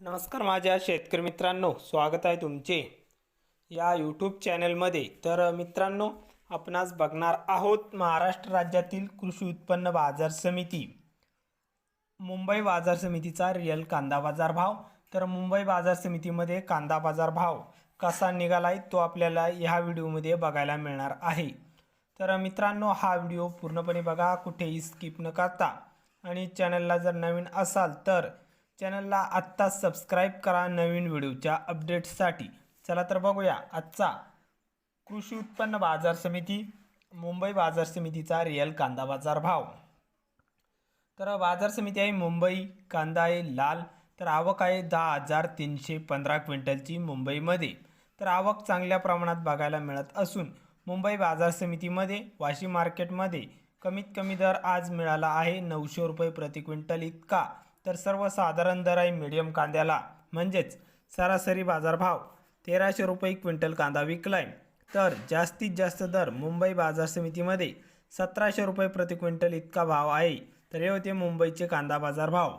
नमस्कार माझ्या शेतकरी मित्रांनो स्वागत आहे तुमचे. या यूट्यूब चॅनलमध्ये तर मित्रांनो आपणास बघणार आहोत महाराष्ट्र राज्यातील कृषी उत्पन्न बाजार समिती. मुंबई बाजार समितीचा रिअल कांदा बाजार भाव. तर मुंबई बाजार समितीमध्ये कांदा बाजार भाव कसा निघाला आहे तो आपल्याला ह्या व्हिडिओमध्ये बघायला मिळणार आहे. तर मित्रांनो हा व्हिडिओ पूर्णपणे बघा कुठेही स्किप न करता. आणि चॅनलला जर नवीन असाल तर चॅनलला आत्ताच सबस्क्राईब करा नवीन व्हिडिओच्या अपडेट्ससाठी चला तर बघूया आजचा कृषी उत्पन्न बाजार समिती मुंबई बाजार समितीचा रिअल कांदा बाजार भाव. तर बाजार समिती आहे मुंबई कांदा आहे लाल तर आवक आहे दहा हजार तीनशे पंधरा क्विंटलची मुंबईमध्ये. तर आवक चांगल्या प्रमाणात बघायला मिळत असून मुंबई बाजार समितीमध्ये वाशी मार्केटमध्ये कमीत कमी दर आज मिळाला आहे नऊशे रुपये प्रति क्विंटल इतका. तर सर्वसाधारण दर आहे मीडियम कांद्याला. म्हणजेच सरासरी बाजारभाव तेराशे रुपये क्विंटल कांदा विकलाय. तर जास्तीत जास्त दर मुंबई बाजार समितीमध्ये सतराशे रुपये प्रति क्विंटल इतका भाव आहे. तर हे होते मुंबईचे कांदा बाजार भाव